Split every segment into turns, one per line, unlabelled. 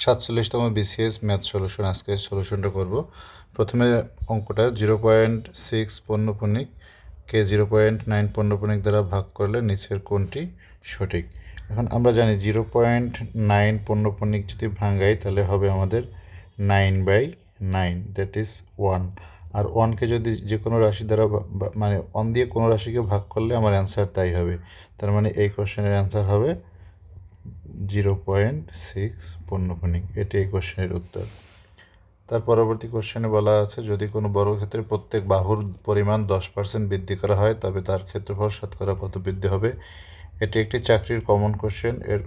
সাতচল্লিশতম BCS math solution আজকে সলিউশনটা করব প্রথমে অঙ্কটা জিরো পয়েন্ট সিক্স পণ্যপণিক কে জিরো পয়েন্ট নাইন পণ্যপণিক দ্বারা ভাগ করলে নিচের কোনটি সঠিক এখন আমরা জানি জিরো পয়েন্ট নাইন পণ্যপণিক যদি ভাঙাই তাহলে হবে আমাদের nine by nine that is one আর ওয়ানকে যদি যে কোনো রাশি দ্বারা মানে ওয়ান দিয়ে কোনো রাশিকে ভাগ করলে আমার অ্যান্সার তাই হবে তার মানে এই কোয়েশ্চেনের অ্যান্সার হবে জিরো পয়েন্ট সিক্স পণ্যপণিক এটি এই কোশ্চেনের উত্তর তার পরবর্তী কোশ্চেনে বলা আছে যদি কোনো বর্গক্ষেত্রের প্রত্যেক বাহুর পরিমাণ দশ পার্সেন্ট বৃদ্ধি করা হয় তবে তার ক্ষেত্রফল শতকরা কত বৃদ্ধি হবে এটি একটি চাকরির কমন কোশ্চেন এর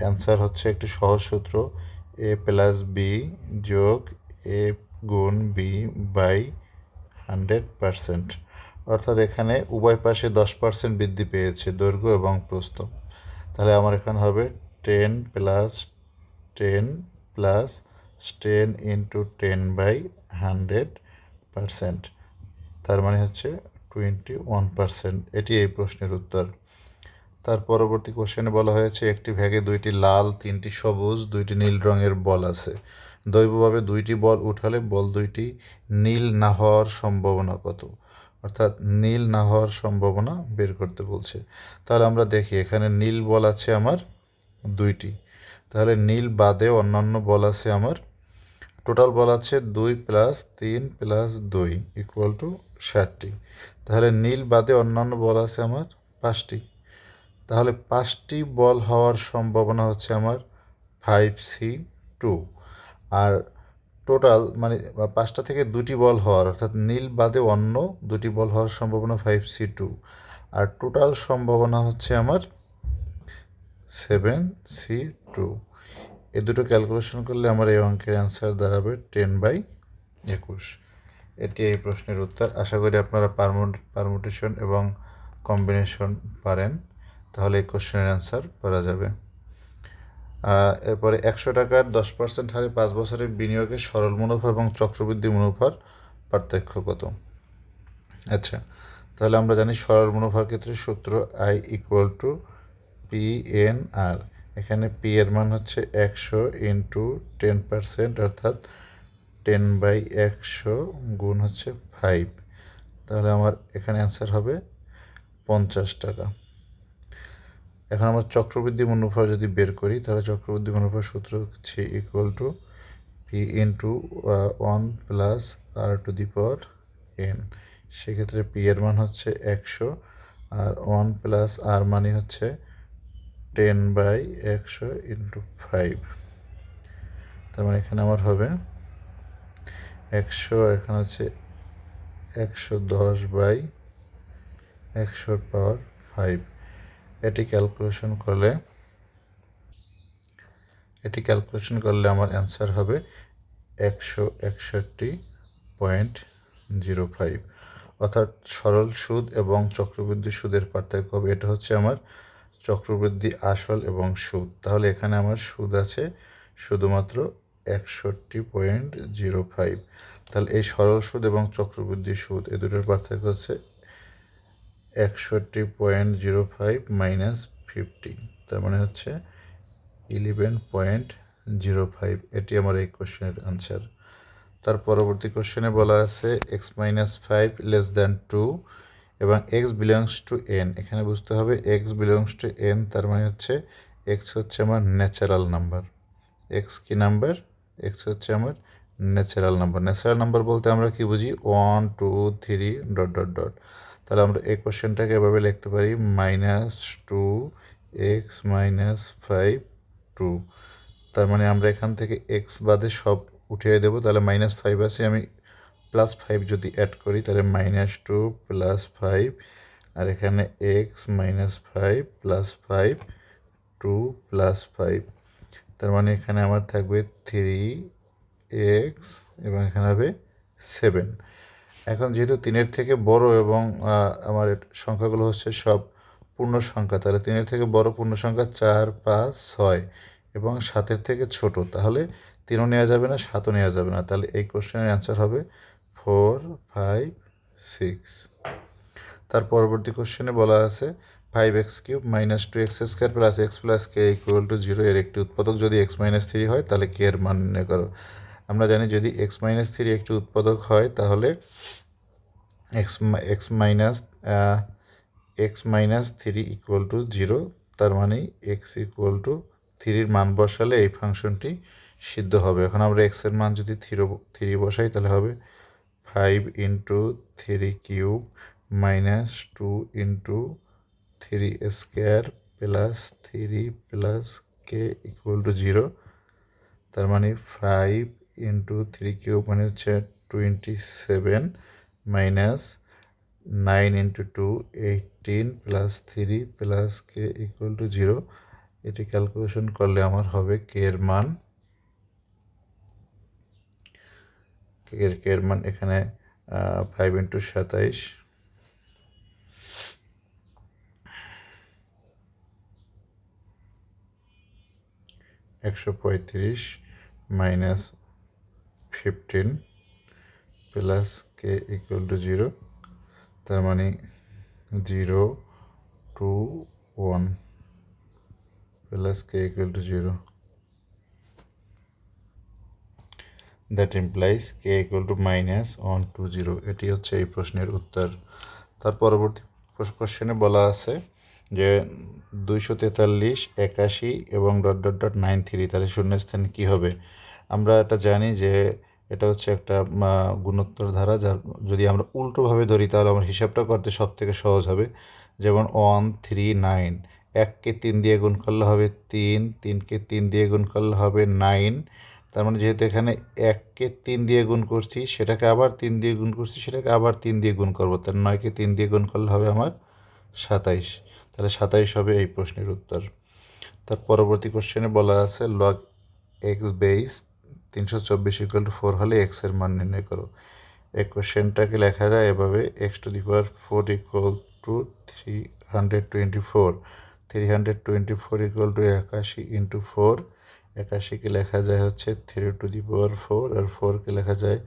অ্যান্সার হচ্ছে একটি সহজ সূত্র এ প্লাস বি যোগ এ গুণ বি বাই হান্ড্রেড পার্সেন্ট অর্থাৎ এখানে উভয় পাশে দশ পার্সেন্ট বৃদ্ধি পেয়েছে দৈর্ঘ্য এবং প্রস্থ তাহলে আমার এখানে হবে ten plus ten plus ten into ten by hundred percent তার মানে হচ্ছে টোয়েন্টি ওয়ান পারসেন্ট এটি এই প্রশ্নের উত্তর তার পরবর্তী কোশ্চেনে বলা হয়েছে একটি ভ্যাগে দুইটি লাল তিনটি সবুজ দুইটি নীল রঙের বল আছে দৈবভাবে দুইটি বল উঠালে বল দুইটি নীল না হওয়ার সম্ভাবনা কত অর্থাৎ নীল না হওয়ার সম্ভাবনা বের করতে বলছে তাহলে আমরা দেখি এখানে নীল বল আছে আমার দুইটি তাহলে নীল বাদে অন্যান্য বল আছে আমার টোটাল বল আছে দুই প্লাস তিন প্লাস দুই ইকুয়াল টু ষাটটি তাহলে নীল বাদে অন্যান্য বল আছে আমার পাঁচটি তাহলে পাঁচটি বল হওয়ার সম্ভাবনা হচ্ছে আমার ফাইভ সি টু আর টোটাল মানে পাঁচটা থেকে দুটি বল হওয়ার অর্থাৎ নীল বাদে অন্য দুটি বল হওয়ার সম্ভাবনা ফাইভ সি টু আর টোটাল সম্ভাবনা হচ্ছে আমার সেভেন সি টু এ দুটো ক্যালকুলেশন করলে আমার এই অঙ্কের অ্যান্সার দাঁড়াবে টেন বাই একুশ এটি এই প্রশ্নের উত্তর আশা করি আপনারা পারমুটেশন এবং কম্বিনেশন পারেন তাহলে এই কোশ্চেনের অ্যান্সার করা যাবে এরপরে একশো টাকার দশ পার্সেন্ট হারে পাঁচ বছরের বিনিয়োগে সরল মুনাফা এবং চক্রবৃদ্ধি মুনাফার পার্থক্য কত আচ্ছা তাহলে আমরা জানি সরল মুনাফার ক্ষেত্রে সূত্র I equal to P N R এখানে পি এর মান হচ্ছে একশো ইন্টু টেন পারসেন্ট অর্থাৎ টেন বাই একশো গুণ হচ্ছে ফাইভ তাহলে আমার এখানে অ্যান্সার হবে পঞ্চাশ টাকা এখন আমরা চক্রবৃদ্ধি মুনাফা যদি বের করি তাহলে চক্রবৃদ্ধি মুনাফার সূত্র হচ্ছে equal to P into one plus R to the power N সেক্ষেত্রে পি এর মান হচ্ছে একশো আর ওয়ান প্লাস আর মানে হচ্ছে টেন বাই একশো ইন্টু ফাইভ তার মানে এখানে আমার হবে একশো এখানে হচ্ছে একশো দশ বাই একশোর পাওয়ার ফাইভ এটি ক্যালকুলেশন করলে এটি ক্যালকুলেশন করলে আমার অ্যান্সার হবে একশো একষট্টি পয়েন্ট জিরো ফাইভ অর্থাৎ সরল সুদ এবং চক্রবৃদ্ধি সুদের পার্থক্য হবে এটা হচ্ছে আমার চক্রবৃদ্ধি আসল এবং সুদ তাহলে এখানে আমার সুদ আছে শুধুমাত্র একষট্টি পয়েন্ট জিরো ফাইভ তাহলে এই সরল সুদ এবং চক্রবৃদ্ধি সুদ এ দুটোর পার্থক্য হচ্ছে একষট্টি point zero five minus fifty তার মানে হচ্ছে ইলেভেন পয়েন্ট জিরো ফাইভ এটি আমার এই কোশ্চেনের আনসার তার পরবর্তী কোশ্চেনে বলা আছে X minus five less than two এবং এক্স বিলংস টু এন এখানে বুঝতে হবে এক্স বিলংস টু এন তার মানে হচ্ছে এক্স হচ্ছে আমার ন্যাচারাল নাম্বার এক্স কি নাম্বার এক্স হচ্ছে আমার ন্যাচারাল নাম্বার ন্যাচারাল নাম্বার বলতে আমরা কি বুঝি one two three dot dot dot তাহলে আমরা এই কোশ্চেনটাকে এভাবে লিখতে পারি minus two X minus five two তার মানে আমরা এখান থেকে এক্স বাদে সব উঠিয়ে দেবো তাহলে মাইনাস ফাইভ আছে আমি প্লাস ফাইভ যদি অ্যাড করি তাহলে মাইনাস টু প্লাস ফাইভ আর এখানে X minus five plus five two plus five তার মানে এখানে আমার থাকবে থ্রি এক্স এবং এখানে হবে সেভেন এখন যেহেতু তিনের থেকে বড় এবং আমার সংখ্যাগুলো হচ্ছে সব পূর্ণ সংখ্যা তাহলে তিনের থেকে বড় পূর্ণ সংখ্যা চার পাঁচ ছয় এবং সাতের থেকে ছোট তাহলে তিনও নেওয়া যাবে না সাতও নেওয়া যাবে না তাহলে এই কোশ্চেনের অ্যান্সার হবে ফোর ফাইভ সিক্স তার পরবর্তী কোশ্চেনে বলা আছে five X cube minus two X square plus X plus K equal to zero এর একটি উৎপাদক যদি এক্স মাইনাস থ্রি হয় তাহলে কে এর মান নির্ণয় করো আমরা জানি যদি এক্স মাইনাস থ্রি একটি উৎপাদক হয় তাহলে X X minus X minus three equal to zero তার মানে এক্স ইকুয়াল টু থ্রির মান বসালে এই ফাংশনটি সিদ্ধ হবে এখন আমরা এক্সের মান যদি থ্রি থ্রি বসাই তাহলে হবে five into three cube minus two into three square plus three plus K equal to zero তার মানে ফাইভ ইন্টু থ্রি কিউব মানে হচ্ছে twenty seven minus nine into two eighteen plus three plus K equal to zero এটি calculation করলে আমার হবে কে এর মান কে এর মান এখানে ফাইভ ইন্টু সাতাইশ একশো পঁয়ত্রিশ minus fifteen plus K equal to zero তার মানে zero two one plus K equal to zero that implies K equal to minus one two zero এটি হচ্ছে এই প্রশ্নের উত্তর তার পরবর্তী কোশ্চেনে বলা আছে যে দুইশো তেতাল্লিশ একাশি এবং dot dot dot nine three তাহলে শূন্যস্থান কী হবে আমরা এটা জানি যে এটা হচ্ছে একটা গুণোত্তর ধারা যার যদি আমরা উল্টোভাবে ধরি তাহলে আমার হিসাবটা করতে সব থেকে সহজ হবে যেমন ওয়ান থ্রি নাইন এককে তিন দিয়ে গুণ করলে হবে তিন তিনকে তিন দিয়ে গুণ করলে হবে নাইন তার মানে যেহেতু এখানে এককে তিন দিয়ে গুণ করছি সেটাকে আবার তিন দিয়ে গুণ করছি সেটাকে আবার তিন দিয়ে গুণ করবো তার নয়কে তিন দিয়ে গুণ করলে হবে আমার সাতাইশ তাহলে সাতাইশ হবে এই প্রশ্নের উত্তর তার পরবর্তী কোশ্চেনে বলা আছে লগ এক্স বেইস তিনশো চব্বিশ ইকুয়াল টু ফোর হলে এক্সের মান নির্ণয় করো এই কোশ্চেনটাকে লেখা যায় এভাবে X to the power four equal to three hundred twenty four three hundred twenty four equal to একাশি ইন্টু ফোর একাশিকে লেখা যায় হচ্ছে three to the power four আর ফোরকে লেখা যায়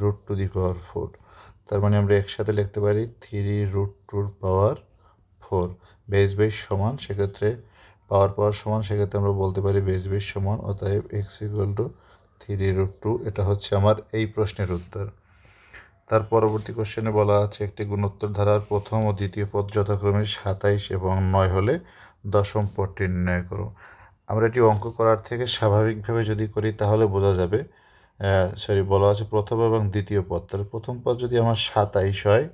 root to the power four তার মানে আমরা একসাথে লিখতে পারি থ্রি রুট টুর পাওয়ার ফোর বেস বেস সমান সেক্ষেত্রে পাওয়ার পাওয়ার সমান সেক্ষেত্রে আমরা বলতে পারি বেস বেস সমান অতএব X equal to three root two এটা হচ্ছে আমার এই প্রশ্নের উত্তর তার পরবর্তী কোশ্চেনে বলা আছে একটি গুণোত্তর ধারার প্রথম ও দ্বিতীয় পদ যথাক্রমে সাতাইশ এবং নয় হলে দশম পদটি নির্ণয় করো আমরা এটি অঙ্ক করার থেকে স্বাভাবিকভাবে যদি করি তাহলে বোঝা যাবে সরি বলা আছে প্রথম এবং দ্বিতীয় পদ তাহলে প্রথম পদ যদি আমার সাতাইশ হয়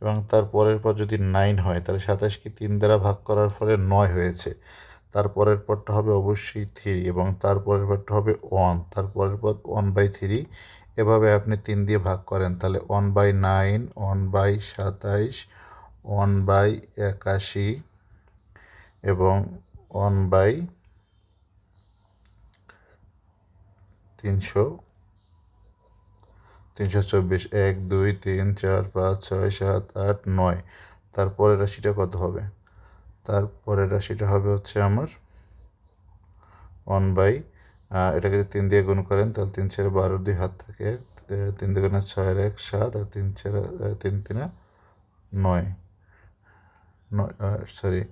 এবং তার পরের পর যদি নাইন হয় তাহলে সাতাইশকে তিন দ্বারা ভাগ করার ফলে নয় হয়েছে তারপরের পরটা হবে অবশ্যই থ্রি এবং তারপরের পরটা হবে ওয়ান তারপরের পর ওয়ান বাই থ্রি এভাবে আপনি তিন দিয়ে ভাগ করেন তাহলে one by nine one by সাতাইশ ওয়ান বাই একাশি এবং ওয়ান বাই তিনশো তিনশো চব্বিশ এক দুই তিন চার পাঁচ ছয় সাত আট নয় তারপরের রাশিটা কত হবে তারপরের রাশিটা হবে হচ্ছে আমার ওয়ান বাই এটাকে যদি তিন দিয়ে গুণ করেন তাহলে তিন ছেড়ে বারো দুই হাত থাকে তিন গুণে ছয়ের এক সাত আর তিন ছেড়ে তিন তিনে নয় নয় সরি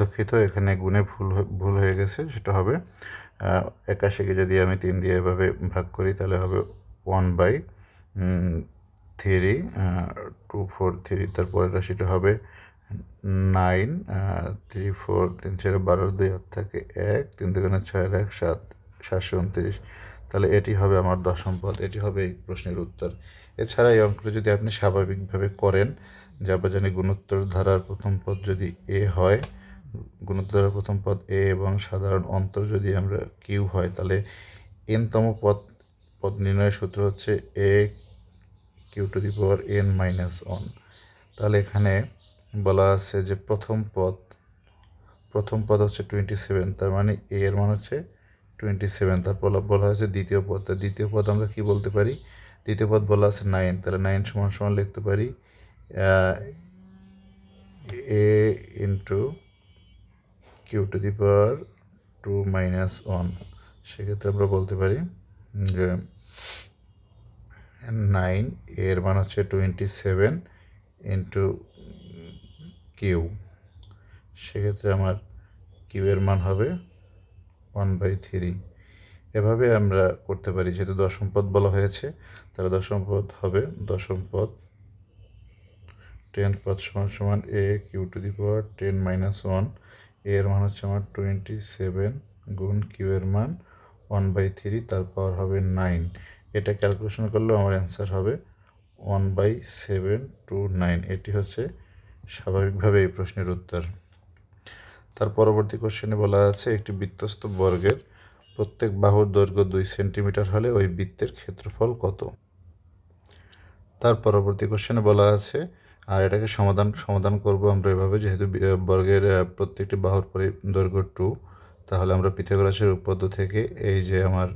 দুঃখিত এখানে গুণে ভুল ভুল হয়ে গেছে সেটা হবে একাশিকে যদি আমি তিন দিয়ে এভাবে ভাগ করি তাহলে হবে one by three two four three তারপরে রাশিটা হবে নাইন থ্রি ফোর তিন চার বারো দুই আট থাকে এক তিন দুগুণে ছয় এক সাত সাতশো উনত্রিশ তাহলে এটি হবে আমার দশম পদ এটি হবে এই প্রশ্নের উত্তর এছাড়া এই অঙ্কটা যদি আপনি স্বাভাবিকভাবে করেন যা জানি গুণোত্তর ধারার প্রথম পদ যদি এ হয় দ্বারা প্রথম পদ এ এবং সাধারণ অন্তর যদি আমরা কিউ হয় তাহলে এনতম পদ পদ নির্ণয়ের সূত্র হচ্ছে A Q to the power N minus one তাহলে এখানে বলা আছে যে প্রথম পদ প্রথম পদ হচ্ছে টোয়েন্টি সেভেন তার মানে এ এর মান হচ্ছে টোয়েন্টি সেভেন তারপর বলা হয়েছে দ্বিতীয় পদ তা দ্বিতীয় পদ আমরা কি বলতে পারি দ্বিতীয় পদ বলা আছে নাইন তাহলে নাইন সমান সমান লিখতে পারি A into Q to the power two minus one সেক্ষেত্রে আমরা বলতে পারি যে নাইন এর মান হচ্ছে টোয়েন্টি সেভেন ইন্টু কিউ সেক্ষেত্রে আমার কিউয়ের মান হবে ওয়ান বাই থ্রি এভাবে আমরা করতে পারি যেহেতু দশম পদ বলা হয়েছে তাহলে দশম পদ হবে দশম পদ টেন পদ সমান সমান A Q to the power ten minus one এর মান হচ্ছে আমার টোয়েন্টি সেভেন গুণ কিউ এর মান ওয়ান বাই থ্রি তার পাওয়ার হবে নাইন এটা ক্যালকুলেশন করলেও আমার অ্যান্সার হবে one by seven two nine এটি হচ্ছে স্বাভাবিকভাবে এই প্রশ্নের উত্তর তার পরবর্তী কোশ্চেনে বলা আছে একটি বিত্তস্ত বর্গের প্রত্যেক বাহুর দৈর্ঘ্য দুই সেন্টিমিটার হলে ওই বৃত্তের ক্ষেত্রফল কত তার পরবর্তী কোশ্চেনে বলা আছে আর এটাকে সমাধান সমাধান করব আমরা এভাবে যেহেতু বর্গের প্রত্যেকটি বাহুর পরে দৈর্ঘ্য টু তাহলে আমরা পিথাগোরাসের উপপাদ্য থেকে এই যে আমার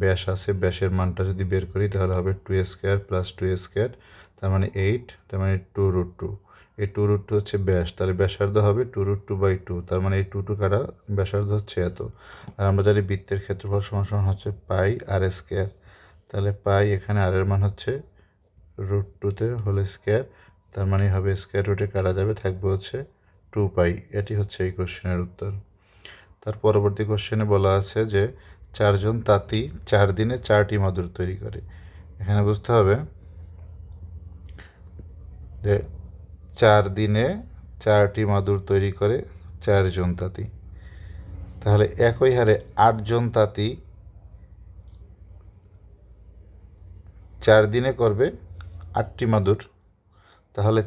ব্যাস আছে ব্যাসের মানটা যদি বের করি তাহলে হবে two square plus two square তার মানে এইট তার মানে টু রুট টু এই টু রুট টু হচ্ছে ব্যাস তাহলে ব্যাসার্ধ হবে two root two by two তার মানে এই টু টু কাটা ব্যাসার্ধ হচ্ছে এত আর আমরা জানি বৃত্তের ক্ষেত্রফল সমান সমান হচ্ছে পাই আর স্কোয়ার তাহলে পাই এখানে আর এর মান হচ্ছে রুট টুতে হোল স্কোয়ার তার মানে হবে স্কোয়ার রুটে কাটা যাবে থাকবে হচ্ছে টু পাই এটি হচ্ছে এই কোশ্চেনের উত্তর তার পরবর্তী কোশ্চেনে বলা আছে যে চারজন তাঁতি চার দিনে চারটি মাদুর তৈরি করে এখানে বুঝতে হবে যে চার দিনে চারটি মাদুর তৈরি করে চারজন তাঁতি তাহলে একই হারে আটজন তাঁতি চার দিনে করবে আটটি মাদুর তাহলে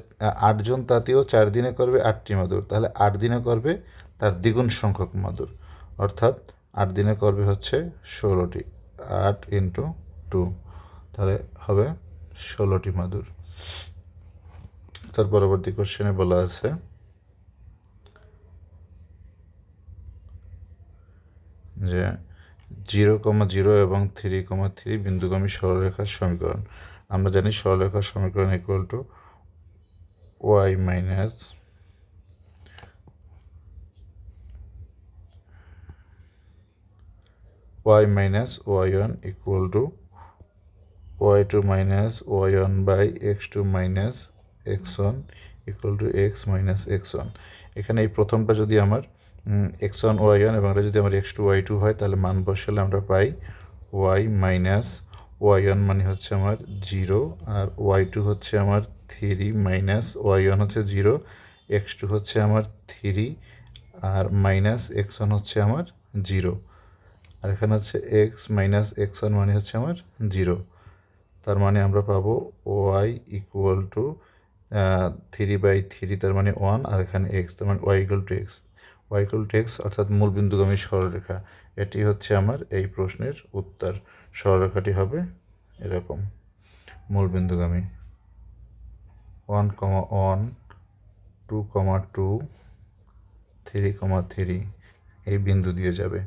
আটজন তাঁতিও চার দিনে করবে আটটি মাদুর তাহলে আট দিনে করবে তার দ্বিগুণ সংখ্যক মাদুর অর্থাৎ আট দিনে করবে হচ্ছে ষোলোটি আট ইন্টু টু তাহলে হবে ষোলোটি মাদুর তার পরবর্তী কোশ্চেনে বলা আছে যে জিরো কমা জিরো এবং থ্রি কমা থ্রি বিন্দুগামী সরলরেখার সমীকরণ আমরা জানি সরলরেখার সমীকরণ equal to y minus y minus y1 equal to y2 minus y1 by x2 minus x1 equal to x minus x1 এখানে এই প্রথমটা যদি আমার x1 y1 এবং এটা যদি আমার x2 y2 হয় তাহলে মান বসালে আমরা পাই y minus y1 মানে হচ্ছে আমার 0 আর y2 হচ্ছে আমার থ্রি মাইনাস ওয়াই ওয়ান হচ্ছে জিরো এক্স টু হচ্ছে আমার থ্রি আর মাইনাস এক্স ওয়ান হচ্ছে আমার জিরো আর এখানে হচ্ছে এক্স মাইনাস এক্স ওয়ান মানে হচ্ছে আমার জিরো তার মানে আমরা পাবো y equal to three by three তার মানে ওয়ান আর এখানে এক্স তার মানে y equal to x y equal to x অর্থাৎ মূলবিন্দুগামী সরলরেখা এটি হচ্ছে আমার এই প্রশ্নের উত্তর সরলরেখাটি হবে এরকম মূল বিন্দুগামী one comma one two comma two three কমা থ্রি এই বিন্দু দিয়ে যাবে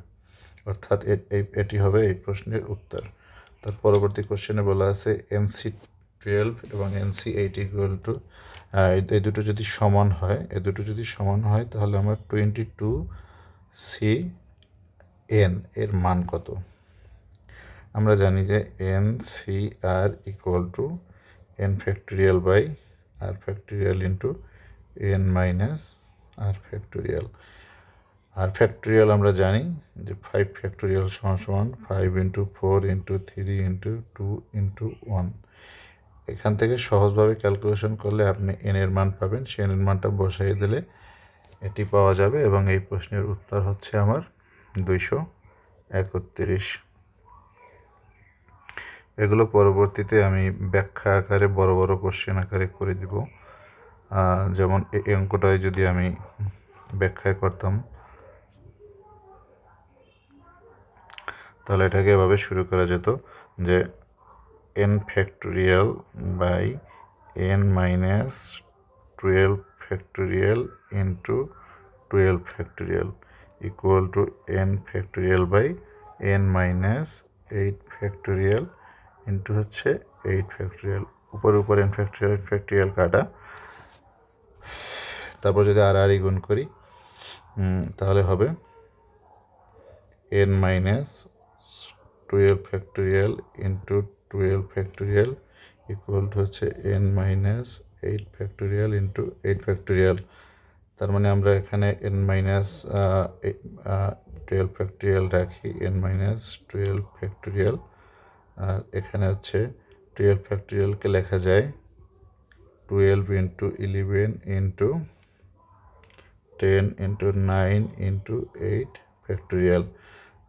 অর্থাৎ এটি হবে এই প্রশ্নের উত্তর তার পরবর্তী কোশ্চেনে বলা আছে এনসি টুয়েলভ এবং এনসি এইট ইকুয়াল টু এই দুটো যদি সমান হয় এ দুটো যদি সমান হয় তাহলে আমার টোয়েন্টি টু সি এন এর মান কত আমরা জানি যে n c r equal to n factorial by r factorial into n minus r factorial r factorial আমরা জানি যে ফাইভ ফ্যাক্টোরিয়াল সমান সমান five into four into three into two into one এখান থেকে সহজভাবে ক্যালকুলেশন করলে আপনি এনের মান পাবেন সে এনের মানটা বসাই দিলে এটি পাওয়া যাবে এবং এই প্রশ্নের উত্তর হচ্ছে আমার দুইশো একত্রিশ এগুলো পরবর্তীতে আমি ব্যাখ্যা আকারে বড় বড় কোশ্চেন আকারে করে দিব যেমন এই অঙ্কটায় যদি আমি ব্যাখ্যা করতাম তাহলে এটাকে এভাবে শুরু করা যেত যে n factorial by n minus twelve factorial into twelve factorial equal to n factorial by n minus eight factorial into হচ্ছে এইট ফ্যাক্টরিয়াল উপরে উপরে এন ফ্যাক্টরিয়াল ফ্যাক্টরিয়াল কাটা তারপর যদি আর আর গুণ করি তাহলে হবে n minus twelve factorial into twelve factorial equal to হচ্ছে n minus eight factorial into eight factorial তার মানে আমরা এখানে এন মাইনাস টুয়েলভ ফ্যাক্টরিয়াল রাখি এন মাইনাস টুয়েলভ ফ্যাক্টরিয়াল আর এখানে হচ্ছে টুয়েলভ ফ্যাক্টোরিয়ালকে লেখা যায় twelve into eleven into ten into nine into eight factorial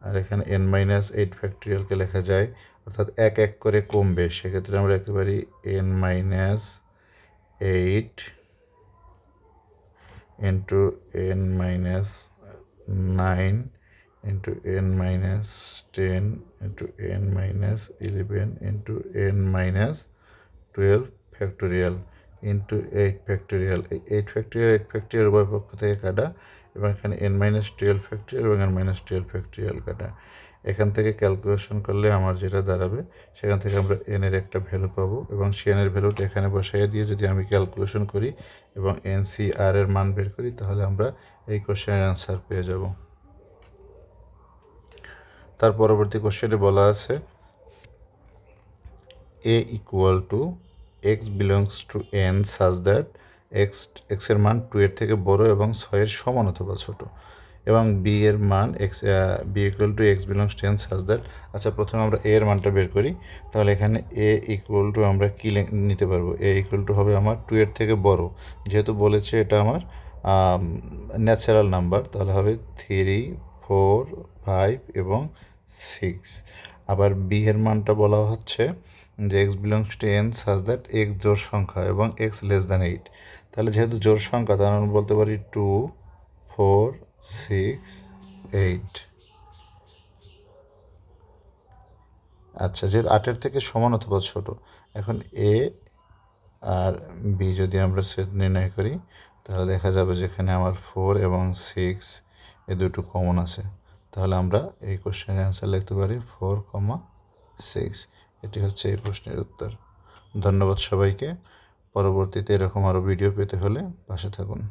আর এখানে এন মাইনাস এইট ফ্যাক্টোরিয়ালকে লেখা যায় অর্থাৎ এক এক করে কমবে সেক্ষেত্রে আমরা লিখতে পারি n minus eight into n minus nine into n minus ten into n minus eleven into n minus twelve factorial into eight factorial এই এইট ফ্যাক্টোরিয়াল এইট ফ্যাক্টোরিয়াল উভয় পক্ষ থেকে কাটা এবং এখানে এন মাইনাস টুয়েলভ ফ্যাক্টরিয়াল এবং n minus twelve factorial কাটা এখান থেকে ক্যালকুলেশন করলে আমার যেটা দাঁড়াবে সেখান থেকে আমরা এন এর একটা ভ্যালু পাবো এবং সি এর ভ্যালুটা এখানে বসাইয়া দিয়ে যদি আমি ক্যালকুলেশন করি এবং এন সি আর এর মান বের করি তাহলে আমরা এই কোশ্চেনের অ্যান্সার পেয়ে যাবো তার পরবর্তী কোশ্চেনে বলা আছে A equal to x belongs to n such that x এক্সের মান টু এর থেকে বড় এবং ছয়ের সমান অথবা ছোট এবং বি এর মান x B equal to x belongs to n such that আচ্ছা প্রথমে আমরা এ এর মানটা বের করি তাহলে এখানে এ ইকুয়াল টু আমরা কী নিতে পারবো এ ইকুয়াল টু হবে আমার টু এর থেকে বড় যেহেতু বলেছে এটা আমার ন্যাচারাল নাম্বার তাহলে হবে থ্রি ফোর ফাইভ এবং সিক্স আবার বি এর মানটা বলা হচ্ছে যে x belongs to n such that x জোর সংখ্যা এবং এক্স লেস দ্যান এইট তাহলে যেহেতু জোর সংখ্যা তাহলে আমরা বলতে পারি টু ফোর সিক্স এইট আচ্ছা যে আটের থেকে সমান অথবা ছোট এখন এ আর বি যদি আমরা সেট নির্ণয় করি তাহলে দেখা যাবে যেখানে আমার ফোর এবং সিক্স এ দুটো কমন আছে তাহলে আমরা এই কোশ্চেনের অ্যান্সার লিখতে পারি ফোর কমা সিক্স এটি হচ্ছে এই প্রশ্নের উত্তর ধন্যবাদ সবাইকে পরবর্তীতে এরকম আরও ভিডিও পেতে হলে পাশে থাকুন